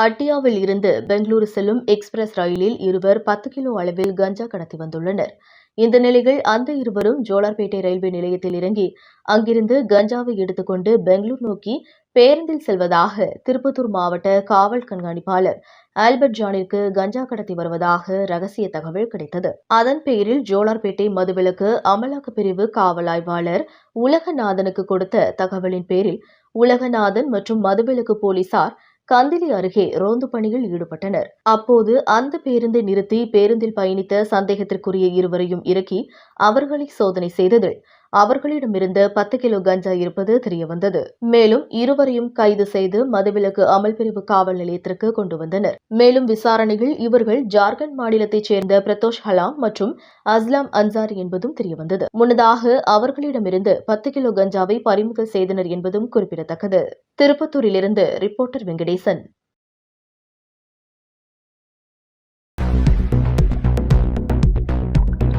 அட்டியாவில் இருந்து பெங்களூரு செல்லும் எக்ஸ்பிரஸ் ரயிலில் இருவர் பத்து கிலோ அளவில் கஞ்சா கடத்தி வந்துள்ளனர். இந்த நிலையில் அந்த இருவரும் ஜோலார்பேட்டை ரயில்வே நிலையத்தில் இறங்கி அங்கிருந்து கஞ்சாவை எடுத்துக்கொண்டு பெங்களூர் நோக்கி பேருந்தில் செல்வதாக திருப்பத்தூர் மாவட்ட காவல் கண்காணிப்பாளர் ஆல்பர்ட் ஜானிற்கு கஞ்சா கடத்தி வருவதாக ரகசிய தகவல் கிடைத்தது. அதன் பேரில் ஜோலார்பேட்டை மதுவிலக்கு அமலாக்கப் பிரிவு காவல் ஆய்வாளர் உலகநாதனுக்கு கொடுத்த தகவலின் பேரில் உலகநாதன் மற்றும் மதுவிலக்கு போலீசார் கந்திலி அருகே ரோந்து பணியில் ஈடுபட்டனர். அப்போது அந்த பேருந்தை நிறுத்தி பேருந்தில் பயணித்த சந்தேகத்திற்குரிய இருவரையும் இறக்கி அவர்களை சோதனை செய்ததில் அவர்களிடமிருந்து பத்து கிலோ கஞ்சா இருப்பது தெரியவந்தது. மேலும் இருவரையும் கைது செய்து மதுவிலக்கு அமல் பிரிவு காவல் நிலையத்திற்கு கொண்டு வந்தனர். மேலும் விசாரணையில் இவர்கள் ஜார்க்கண்ட் மாநிலத்தைச் சேர்ந்த பிரதோஷ் ஹலாம் மற்றும் அஸ்லாம் அன்சாரி என்பதும் தெரியவந்தது. முன்னதாக அவர்களிடமிருந்து பத்து கிலோ கஞ்சாவை பறிமுதல் செய்தனர் என்பதும் குறிப்பிடத்தக்கது. திருப்பத்தூரிலிருந்து ரிப்போர்ட்டர் வெங்கடேசன்.